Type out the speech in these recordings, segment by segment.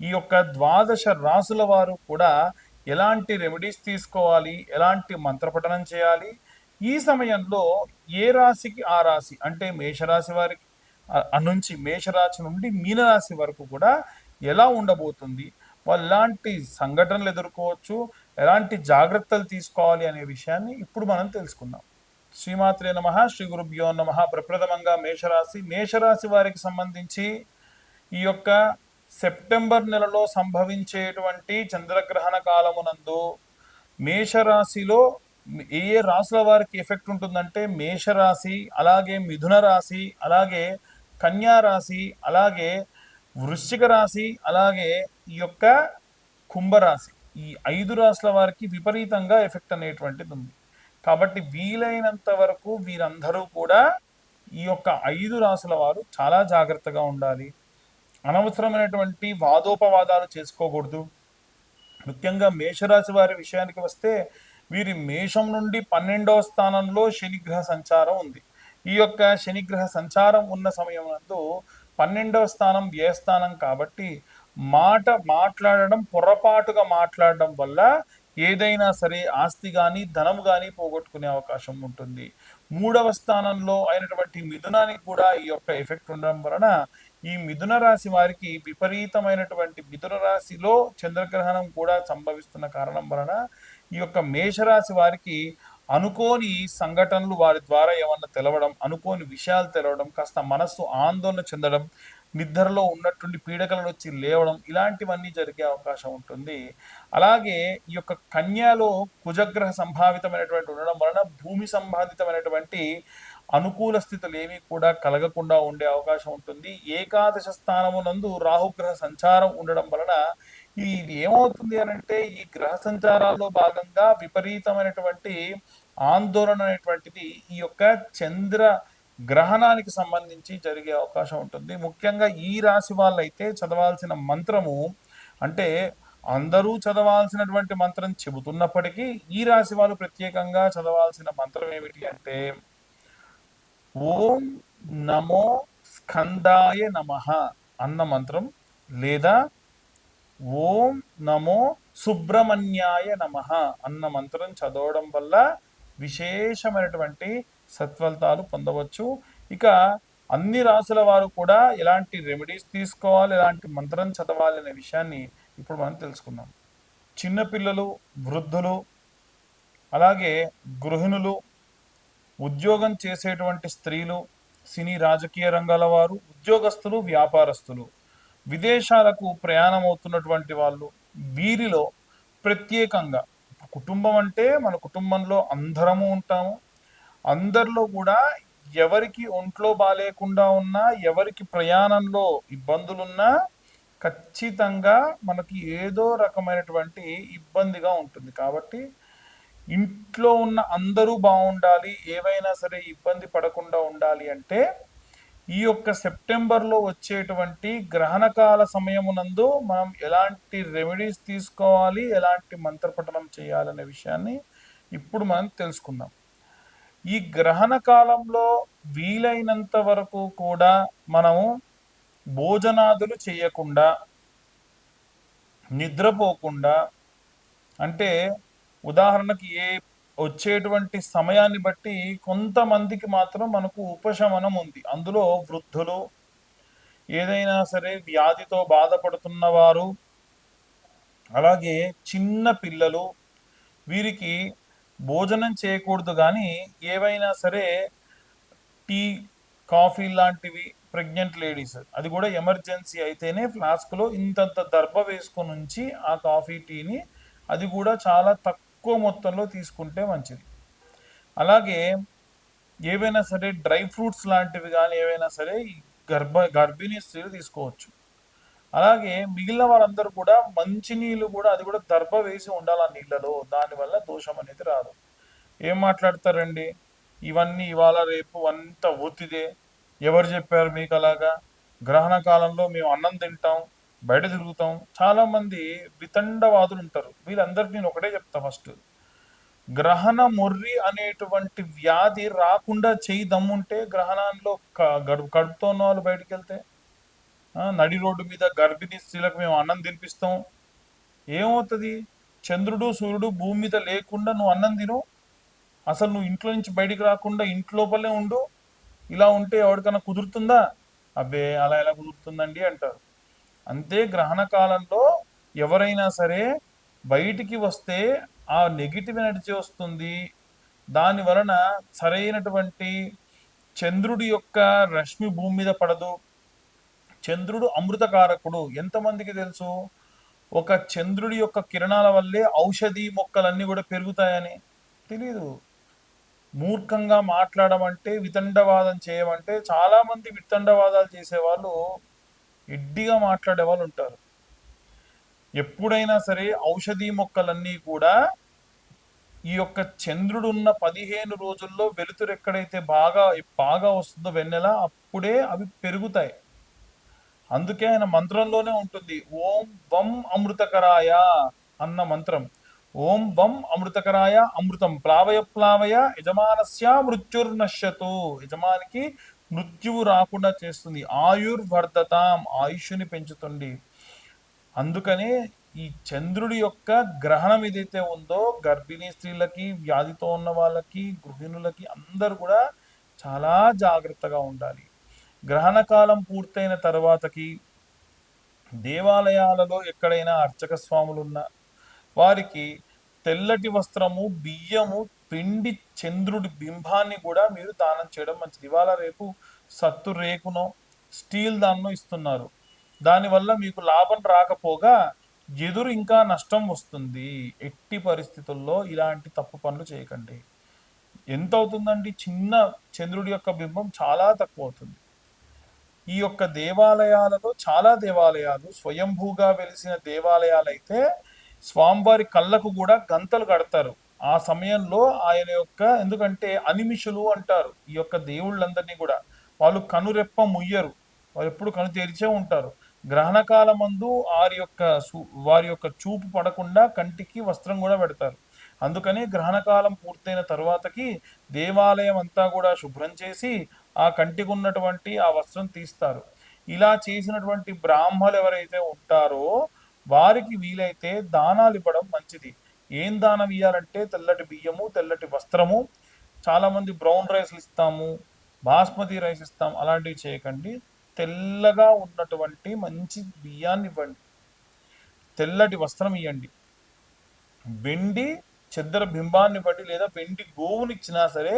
ఈ యొక్క ద్వాదశ రాసుల వారు కూడా ఎలాంటి రెమెడీస్ తీసుకోవాలి ఎలాంటి మంత్రపఠనం చేయాలి ఈ సమయంలో ఏ రాశికి ఆ రాశి? అంటే మేషరాశి వారికి నుంచి మేషరాశి నుండి మీనరాశి వరకు కూడా ఎలా ఉండబోతుంది? వాళ్ళు ఎలాంటి సంఘటనలు ఎదుర్కోవచ్చు ఎలాంటి జాగ్రత్తలు తీసుకోవాలి అనే విషయాన్ని ఇప్పుడు మనం తెలుసుకుందాం. శ్రీమాత్రే నమ శ్రీ గురుభ్యో నమ. ప్రప్రథమంగా మేషరాశి మేషరాశి వారికి సంబంధించి ఈ యొక్క సెప్టెంబర్ నెలలో సంభవించేటువంటి చంద్రగ్రహణ కాలమునందు మేషరాశిలో ఏ ఏ రాశుల వారికి ఎఫెక్ట్ ఉంటుందంటే మేషరాశి అలాగే మిథున రాశి అలాగే కన్యా రాశి అలాగే వృశ్చిక రాశి అలాగే ఈ యొక్క కుంభరాశి. ఈ ఐదు రాశుల వారికి విపరీతంగా ఎఫెక్ట్ అనేటువంటిది ఉంది. కాబట్టి వీలైనంత వరకు వీరందరూ కూడా ఈ యొక్క ఐదు రాశుల వారు చాలా జాగ్రత్తగా ఉండాలి. అనవసరమైనటువంటి వాదోపవాదాలు చేసుకోకూడదు. ముఖ్యంగా మేషరాశి వారి విషయానికి వస్తే వీరి మేషం నుండి పన్నెండవ స్థానంలో శనిగ్రహ సంచారం ఉంది. ఈ యొక్క శనిగ్రహ సంచారం ఉన్న సమయం నందు పన్నెండవ స్థానం వ్యయస్థానం కాబట్టి మాట మాట్లాడడం పొరపాటుగా మాట్లాడడం వల్ల ఏదైనా సరే ఆస్తి కానీ ధనం కానీ పోగొట్టుకునే అవకాశం ఉంటుంది. మూడవ స్థానంలో అయినటువంటి మిథునానికి కూడా ఈ యొక్క ఎఫెక్ట్ ఉండడం వలన ఈ మిథున రాశి వారికి విపరీతమైనటువంటి మిథున రాశిలో చంద్రగ్రహణం కూడా సంభవిస్తున్న కారణం వలన ఈ యొక్క మేషరాశి వారికి అనుకోని సంఘటనలు వారి ద్వారా ఏమన్నా తెలవడం అనుకోని విషయాలు తెలవడం కాస్త మనస్సు ఆందోళన చెందడం నిద్రలో ఉన్నటువంటి పీడకలను వచ్చి లేవడం ఇలాంటివన్నీ జరిగే అవకాశం ఉంటుంది. అలాగే ఈ యొక్క కన్యాలో కుజగ్రహ సంభావితమైనటువంటి ఉండడం వలన భూమి సంబంధితమైనటువంటి అనుకూల స్థితులు ఏమీ కూడా కలగకుండా ఉండే అవకాశం ఉంటుంది. ఏకాదశ స్థానమునందు రాహుగ్రహ సంచారం ఉండడం వలన ఇది ఏమవుతుంది అని అంటే ఈ గ్రహ సంచారాల్లో భాగంగా విపరీతమైనటువంటి ఆందోళన అనేటువంటిది ఈ యొక్క చంద్ర గ్రహణానికి సంబంధించి జరిగే అవకాశం ఉంటుంది. ముఖ్యంగా ఈ రాశి వాళ్ళైతే చదవాల్సిన మంత్రము అంటే అందరూ చదవాల్సినటువంటి మంత్రం చెబుతున్నప్పటికీ ఈ రాశి వాళ్ళు ప్రత్యేకంగా చదవాల్సిన మంత్రం ఏమిటి అంటే ఓం నమో స్కందాయ నమః అన్న మంత్రం లేదా ఓం నమో సుబ్రహ్మణ్యాయ నమః అన్న మంత్రం చదవడం వల్ల విశేషమైనటువంటి సత్ఫలితాలు పొందవచ్చు. ఇక అన్ని రాసుల వారు కూడా ఎలాంటి రెమెడీస్ తీసుకోవాలి ఎలాంటి మంత్రం చదవాలి అనే విషయాన్ని ఇప్పుడు మనం తెలుసుకుందాం. చిన్నపిల్లలు వృద్ధులు అలాగే గృహిణులు ఉద్యోగం చేసేటువంటి స్త్రీలు సినీ రాజకీయ రంగాల వారు ఉద్యోగస్తులు వ్యాపారస్తులు. విదేశాలకు ప్రయాణం అవుతున్నటువంటి వాళ్ళు వీరిలో ప్రత్యేకంగా కుటుంబం అంటే మన కుటుంబంలో అందరము ఉంటాము. అందరిలో కూడా ఎవరికి ఒంట్లో బాగాలేకుండా ఉన్నా ఎవరికి ప్రయాణంలో ఇబ్బందులున్నా ఖచ్చితంగా మనకి ఏదో రకమైనటువంటి ఇబ్బందిగా ఉంటుంది. కాబట్టి ఇంట్లో ఉన్న అందరూ బాగుండాలి ఏవైనా సరే ఇబ్బంది పడకుండా ఉండాలి అంటే ఈ యొక్క సెప్టెంబర్లో వచ్చేటువంటి గ్రహణకాల సమయమునందు మనం ఎలాంటి రెమెడీస్ తీసుకోవాలి ఎలాంటి మంత్రపఠనం చేయాలనే విషయాన్ని ఇప్పుడు మనం తెలుసుకుందాం. ఈ గ్రహణ కాలంలో వీలైనంత వరకు కూడా మనము భోజనాదులు చేయకుండా నిద్రపోకుండా అంటే ఉదాహరణకి ఏ వచ్చేటువంటి సమయాన్ని బట్టి కొంతమందికి మాత్రం మనకు ఉపశమనం ఉంది. అందులో వృద్ధులు ఏదైనా సరే వ్యాధితో బాధపడుతున్న వారు అలాగే చిన్న పిల్లలు వీరికి భోజనం చేయకూడదు కానీ ఏవైనా సరే టీ కాఫీ లాంటివి ప్రెగ్నెంట్ లేడీస్ అది కూడా ఎమర్జెన్సీ అయితేనే ఫ్లాస్క్లో ఇంతంత దర్భ వేసుకొని ఉంచి ఆ కాఫీ టీని అది కూడా చాలా తక్కువ తక్కువ మొత్తంలో తీసుకుంటే మంచిది. అలాగే ఏవైనా సరే డ్రై ఫ్రూట్స్ లాంటివి కానీ ఏవైనా సరే గర్భ గర్భిణీ స్త్రీలు తీసుకోవచ్చు. అలాగే మిగిలిన వాళ్ళందరూ కూడా మంచి నీళ్ళు కూడా అది కూడా దర్భ వేసి ఉండాలి ఆ నీళ్ళలో దానివల్ల దోషం అనేది రాదు. ఏం మాట్లాడతారండి? ఇవన్నీ ఇవాళ రేపు అంత ఒత్తిదే ఎవరు చెప్పారు మీకు అలాగా? గ్రహణ కాలంలో మేము అన్నం తింటాం బయట తిరుగుతాం. చాలా మంది వితండవాదులు ఉంటారు. వీళ్ళందరికీ నేను ఒకటే చెప్తా ఫస్ట్. గ్రహణ మొర్రి అనేటువంటి వ్యాధి రాకుండా చేయి దమ్ముంటే గ్రహణంలో క- గడుపు కడుపుతో ఉన్న వాళ్ళు బయటికి వెళ్తే నడి రోడ్డు మీద గర్భిణీ స్త్రీలకు మేము అన్నం తినిపిస్తాం. ఏమవుతుంది? చంద్రుడు సూర్యుడు భూమి మీద లేకుండా నువ్వు అన్నం తిను. అసలు నువ్వు ఇంట్లో నుంచి బయటికి రాకుండా ఇంట్లోపలే ఉండు. ఇలా ఉంటే ఎవరికైనా కుదురుతుందా? అబ్బే అలా ఎలా కుదురుతుందండి అంటారు. అంతే గ్రహణ కాలంలో ఎవరైనా సరే బయటికి వస్తే ఆ నెగిటివ్ ఎనర్జీ వస్తుంది. దాని వలన సరైనటువంటి చంద్రుడి యొక్క రశ్మి భూమి మీద పడదు. చంద్రుడు అమృతకారకుడు ఎంతమందికి తెలుసు? ఒక చంద్రుడి యొక్క కిరణాల వల్లే ఔషధి మొక్కలన్నీ కూడా పెరుగుతాయని. తెలీదు. మూర్ఖంగా మాట్లాడమంటే వితండవాదం చేయమంటే చాలామంది వితండవాదాలు చేసేవాళ్ళు ఎడ్డిగా మాట్లాడే వాళ్ళు ఉంటారు. ఎప్పుడైనా సరే ఔషధీ మొక్కలన్నీ కూడా ఈ యొక్క చంద్రుడు ఉన్న పదిహేను రోజుల్లో వెలుతురు ఎక్కడైతే బాగా బాగా వస్తుందో వెన్నెల అప్పుడే అవి పెరుగుతాయి. అందుకే ఆయన మంత్రంలోనే ఉంటుంది. ఓం వం అమృతకరాయ అన్న మంత్రం. ఓం వం అమృతకరాయ అమృతం ప్లావయ ప్లావయ యజమానస్య మృత్యుర్నశ్యతు. యజమానికి మృత్యువు రాకుండా చేస్తుంది. ఆయుర్వర్ధతాం ఆయుష్ని పెంచుతుంది. అందుకనే ఈ చంద్రుడి యొక్క గ్రహణం ఏదైతే ఉందో గర్భిణీ స్త్రీలకి వ్యాధితో ఉన్న వాళ్ళకి గృహిణులకి అందరూ కూడా చాలా జాగ్రత్తగా ఉండాలి. గ్రహణ కాలం పూర్తయిన తర్వాతకి దేవాలయాలలో ఎక్కడైనా అర్చక స్వాములు ఉన్నా వారికి తెల్లటి వస్త్రము బియ్యము పిండి చంద్రుడి బింబాన్ని కూడా మీరు దానం చేయడం మంచిది. ఇవాళ రేపు సత్తు రేకునో స్టీల్ దాన్నో ఇస్తున్నారు. దానివల్ల మీకు లాభం రాకపోగా ఎదురు ఇంకా నష్టం వస్తుంది. ఎట్టి పరిస్థితుల్లో ఇలాంటి తప్పు పనులు చేయకండి. ఎంత అవుతుందండి? చిన్న చంద్రుడి యొక్క బింబం చాలా తక్కువ అవుతుంది ఈ యొక్క దేవాలయాలలో చాలా దేవాలయాలు స్వయంభూగా వెలిసిన దేవాలయాలు అయితే స్వామివారి కళ్ళకు కూడా గంతలు కడతారు. ఆ సమయంలో ఆయన యొక్క ఎందుకంటే అనిమిషులు అంటారు ఈ యొక్క దేవుళ్ళందరినీ కూడా. వాళ్ళు కనురెప్ప ముయ్యరు. వారు ఎప్పుడు కను తెరిచే ఉంటారు. గ్రహణ కాలమందు వారి యొక్క వారి యొక్క చూపు పడకుండా కంటికి వస్త్రం కూడా పెడతారు. అందుకని గ్రహణ కాలం పూర్తయిన తర్వాతకి దేవాలయం అంతా కూడా శుభ్రం చేసి ఆ కంటికి ఉన్నటువంటి ఆ వస్త్రం తీస్తారు. ఇలా చేసినటువంటి బ్రాహ్మలు ఎవరైతే ఉంటారో వారికి వీలైతే దానాలు ఇవ్వడం మంచిది. ఏం దానం ఇవ్వాలంటే తెల్లటి బియ్యము తెల్లటి వస్త్రము చాలా మంది బ్రౌన్ రైస్లు ఇస్తాము బాస్మతి రైస్ ఇస్తాం అలాంటివి చేయకండి. తెల్లగా ఉన్నటువంటి మంచి బియ్యాన్ని ఇవ్వండి. తెల్లటి వస్త్రం ఇవ్వండి వెండి చెద్దర బింబాన్ని బట్టి లేదా వెండి గోవుని ఇచ్చినా సరే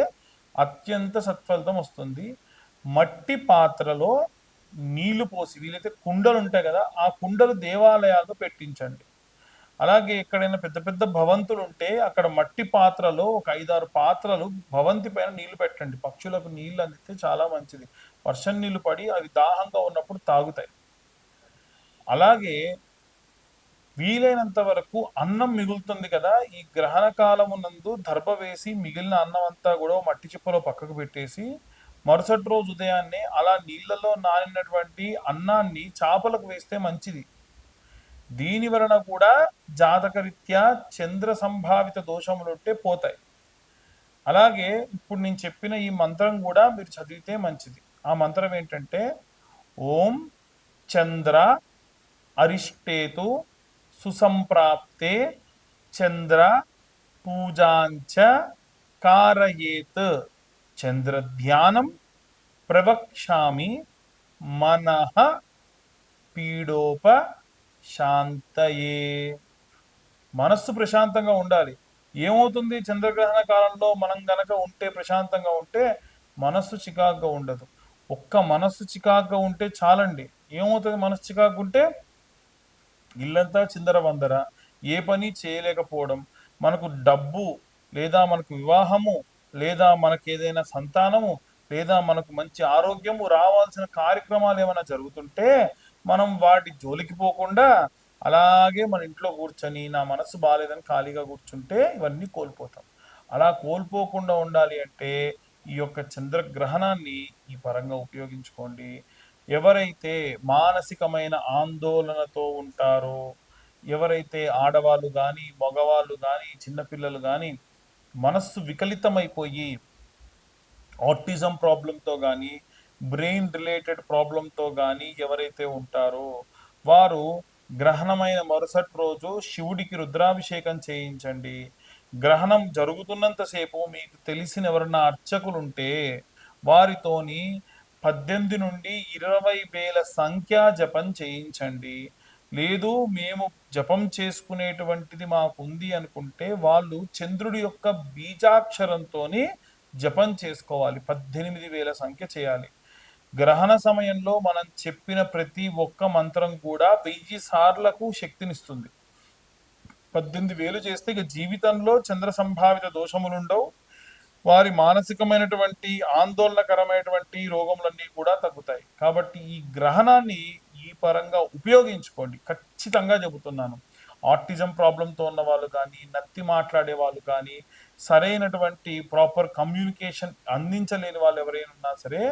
అత్యంత సత్ఫలితం వస్తుంది. మట్టి పాత్రలో నీళ్ళు పోసి వీలైతే కుండలు ఉంటాయి కదా ఆ కుండలు దేవాలయాల్లో పెట్టించండి. అలాగే ఎక్కడైనా పెద్ద పెద్ద భవంతులు ఉంటే అక్కడ మట్టి పాత్రలో ఒక ఐదారు పాత్రలు భవంతి పైన నీళ్ళు పెట్టండి. పక్షులకు నీళ్ళు అందితే చాలా మంచిది. వర్షం నీళ్ళు పడి అవి దాహంగా ఉన్నప్పుడు తాగుతాయి. అలాగే వీలైనంత వరకు అన్నం మిగులుతుంది కదా ఈ గ్రహణ కాలమునందు దర్భ వేసి మిగిలిన అన్నం అంతా కూడా మట్టి చిప్పలో పక్కకు పెట్టేసి మరుసటి రోజు ఉదయాన్నే అలా నీళ్ళలో నానినటువంటి అన్నాన్ని చేపలకు వేస్తే మంచిది. దీని వలన కూడా జాతకరీత్యా చంద్ర సంభావిత దోషములుంటే పోతాయి. అలాగే ఇప్పుడు నేను చెప్పిన ఈ మంత్రం కూడా మీరు చదివితే మంచిది. ఆ మంత్రం ఏంటంటే ఓం చంద్ర అరిష్టేతు సుసంప్రాప్తే చంద్ర పూజాంచ కారయేత్. చంద్రధ్యానం ప్రవక్ష్యామి మనః పీడోప శాంతయే మనస్సు ప్రశాంతంగా ఉండాలి. ఏమవుతుంది? చంద్రగ్రహణ కాలంలో మనం గనక ఉంటే ప్రశాంతంగా ఉంటే మనస్సు చికాగ్గా ఉండదు. ఒక్క మనస్సు చికాగ్గా ఉంటే చాలండి. ఏమవుతుంది? మనస్సు చికాగ్గా ఉంటే ఇల్లంతా చిందర వందర ఏ పని చేయలేకపోవడం. మనకు డబ్బు లేదా మనకు వివాహము లేదా మనకు ఏదైనా సంతానము లేదా మనకు మంచి ఆరోగ్యము రావాల్సిన కార్యక్రమాలు ఏమైనా జరుగుతుంటే మనం వాటి జోలికి పోకుండా అలాగే మన ఇంట్లో కూర్చొని నా మనసు బాగాలేదని ఖాళీగా కూర్చుంటే ఇవన్నీ కోల్పోతాం. అలా కోల్పోకుండా ఉండాలి అంటే ఈ యొక్క చంద్రగ్రహణాన్ని ఈ పరంగా ఉపయోగించుకోండి. ఎవరైతే మానసికమైన ఆందోళనతో ఉంటారో ఎవరైతే ఆడవాళ్ళు కానీ మగవాళ్ళు కానీ చిన్నపిల్లలు కానీ మనస్సు వికలితమైపోయి ఆటిజం ప్రాబ్లంతో కానీ బ్రెయిన్ రిలేటెడ్ ప్రాబ్లంతో కానీ ఎవరైతే ఉంటారో వారు గ్రహణమైన మరుసటి రోజు శివుడికి రుద్రాభిషేకం చేయించండి. గ్రహణం జరుగుతున్నంతసేపు మీకు తెలిసిన ఎవరన్నా అర్చకులుంటే వారితోని పద్దెనిమిది నుండి ఇరవై వేల సంఖ్యా జపం చేయించండి. లేదు మేము జపం చేసుకునేటువంటిది మాకు ఉంది అనుకుంటే వాళ్ళు చంద్రుడి యొక్క బీజాక్షరంతోనే జపం చేసుకోవాలి. పద్దెనిమిది వేల సంఖ్య చేయాలి. గ్రహణ సమయంలో మనం చెప్పిన ప్రతి ఒక్క మంత్రం కూడా వెయ్యి సార్లకు శక్తినిస్తుంది. పద్దెనిమిది వేలు చేస్తే ఇక జీవితంలో చంద్ర సంభావిత దోషములుండవు. వారి మానసికమైనటువంటి ఆందోళనకరమైనటువంటి రోగములన్నీ కూడా తగ్గుతాయి. కాబట్టి ఈ గ్రహణాన్ని పరంగా ఉపయోగించుకోండి. ఖచ్చితంగా చెబుతున్నాను. ఆర్టిజం ప్రాబ్లంతో ఉన్న వాళ్ళు కానీ నత్తి మాట్లాడే వాళ్ళు కానీ సరైనటువంటి ప్రాపర్ కమ్యూనికేషన్ అందించలేని వాళ్ళు ఎవరైనా ఉన్నా సరే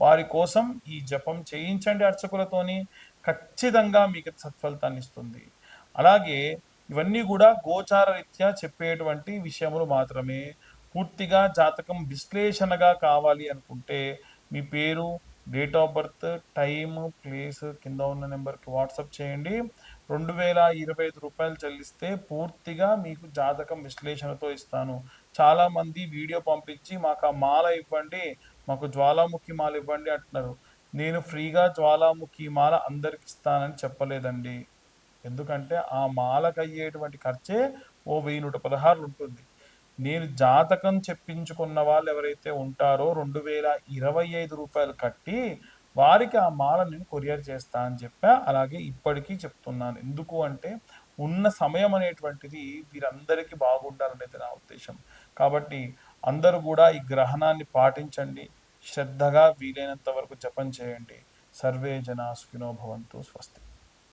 వారి కోసం ఈ జపం చేయించండి అర్చకులతోని. ఖచ్చితంగా మీకు సత్ఫలితాన్ని ఇస్తుంది. అలాగే ఇవన్నీ కూడా గోచార రీత్యా చెప్పేటువంటి విషయములు మాత్రమే. పూర్తిగా జాతకం విశ్లేషణగా కావాలి అనుకుంటే మీ పేరు date of birth time place కింద ఉన్న నెంబర్కి వాట్సాప్ చేయండి. రెండు వేల ఇరవై ఐదు రూపాయలు చెల్లిస్తే పూర్తిగా మీకు జాతకం విశ్లేషణతో ఇస్తాను. చాలామంది వీడియో పంపించి మాకు ఆ మాల ఇవ్వండి మాకు జ్వాలాముఖి మాల ఇవ్వండి అంటున్నారు. నేను ఫ్రీగా జ్వాలాముఖి మాల అందరికి ఇస్తానని చెప్పలేదండి. ఎందుకంటే ఆ మాలకు అయ్యేటువంటి ఖర్చే ఓ వెయ్యి నూట పదహారులు ఉంటుంది. నేను జాతకం చెప్పించుకున్న వాళ్ళు ఎవరైతే ఉంటారో రెండు వేల ఇరవై ఐదు రూపాయలు కట్టి వారికి ఆ మాల నేను కొరియర్ చేస్తా అని చెప్పా. అలాగే ఇప్పటికీ చెప్తున్నాను. ఎందుకు అంటే ఉన్న సమయం అనేటువంటిది వీరందరికీ బాగుండాలనేది నా ఉద్దేశం. కాబట్టి అందరూ కూడా ఈ గ్రహణాన్ని పాటించండి. శ్రద్ధగా వీలైనంత వరకు జపం చేయండి. సర్వే జనా సుఖినో భవంతు. స్వస్తి.